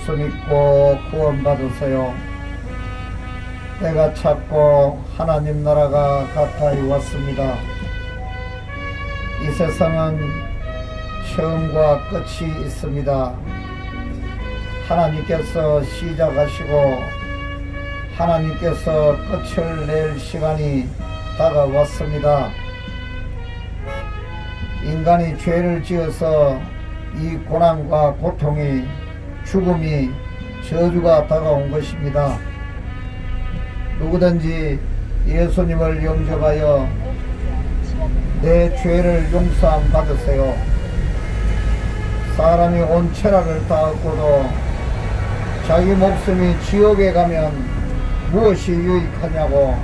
예수 믿고 구원받으세요. 때가 찼고 하나님 나라가 가까이 왔습니다. 이 세상은 처음과 끝이 있습니다. 하나님께서 시작하시고 하나님께서 끝을 낼 시간이 다가왔습니다. 인간이 죄를 지어서 이 고난과 고통이 죽음이 저주가 다가온 것입니다. 누구든지 예수님을 영접하여 내 죄를 용서함 받으세요. 사람이 온 천하를 다 얻고도 자기 목숨이 지옥에 가면 무엇이 유익하냐고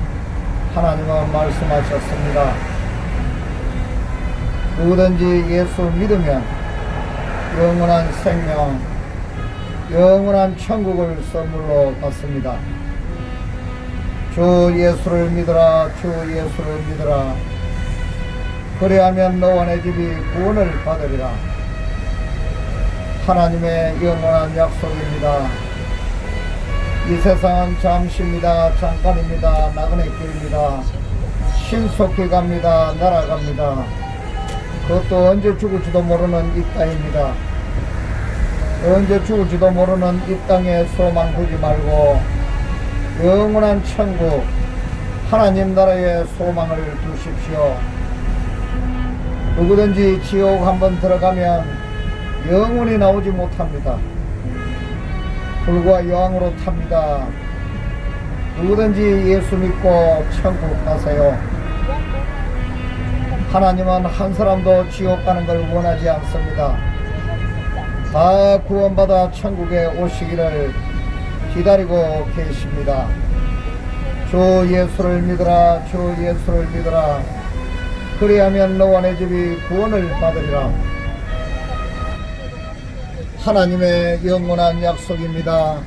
하나님은 말씀하셨습니다. 누구든지 예수 믿으면 영원한 생명, 영원한 천국을 선물로 받습니다. 주 예수를 믿으라, 주 예수를 믿으라. 그래야면 너와 내 집이 구원을 받으리라. 하나님의 영원한 약속입니다. 이 세상은 잠시입니다. 잠깐입니다. 나그네 길입니다. 신속히 갑니다. 날아갑니다. 그것도 언제 죽을지도 모르는 이 땅입니다. 언제 죽을지도 모르는 이 땅에 소망 두지 말고 영원한 천국 하나님 나라에 소망을 두십시오. 누구든지 지옥 한번 들어가면 영원히 나오지 못합니다. 불과 여왕으로 탑니다. 누구든지 예수 믿고 천국 가세요. 하나님은 한 사람도 지옥 가는 걸 원하지 않습니다. 다 구원받아 천국에 오시기를 기다리고 계십니다. 주 예수를 믿으라, 주 예수를 믿으라. 그리하면 너와 내 집이 구원을 받으리라. 하나님의 영원한 약속입니다.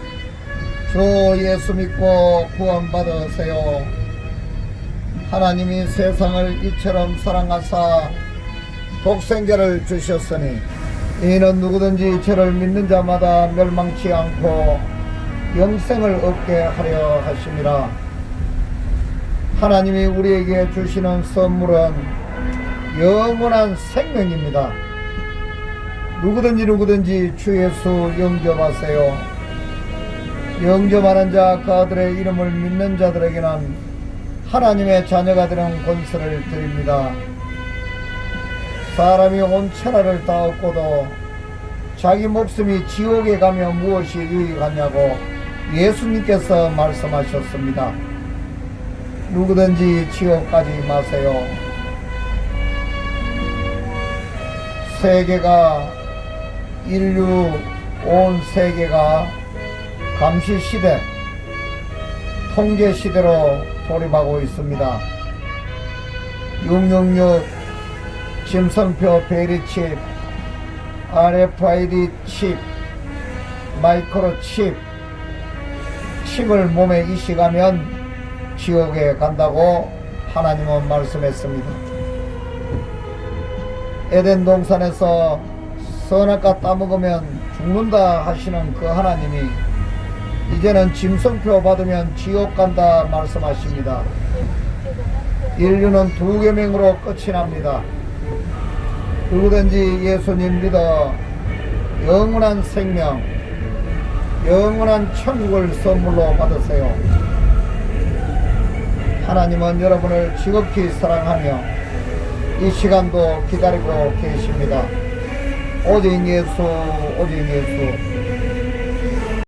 주 예수 믿고 구원받으세요. 하나님이 세상을 이처럼 사랑하사 독생자를 주셨으니 이는 누구든지 저를 믿는 자마다 멸망치 않고 영생을 얻게 하려 하심이라 하나님이 우리에게 주시는 선물은 영원한 생명입니다. 누구든지 누구든지 주 예수 영접하세요. 영접하는 자, 그 아들의 이름을 믿는 자들에게는 하나님의 자녀가 되는 권세를 드립니다. 사람이 온 천하를 다 얻고도 자기 목숨이 지옥에 가면 무엇이 유익하냐고 예수님께서 말씀하셨습니다. 누구든지 지옥 가지 마세요. 세계가 인류 온 세계가 감시 시대 통제 시대로 돌입하고 있습니다. 666 심성표 베리 칩 RFID 칩 마이크로 칩 칩을 몸에 이식하면 지옥에 간다고 하나님은 말씀했습니다. 에덴 동산에서 선악과 따먹으면 죽는다 하시는 그 하나님이 이제는 짐승표 받으면 지옥 간다 말씀하십니다. 인류는 두 계명으로 끝이 납니다. 누구든지 예수님 믿어 영원한 생명, 영원한 천국을 선물로 받으세요. 하나님은 여러분을 지극히 사랑하며 이 시간도 기다리고 계십니다. 오직 예수, 오직 예수.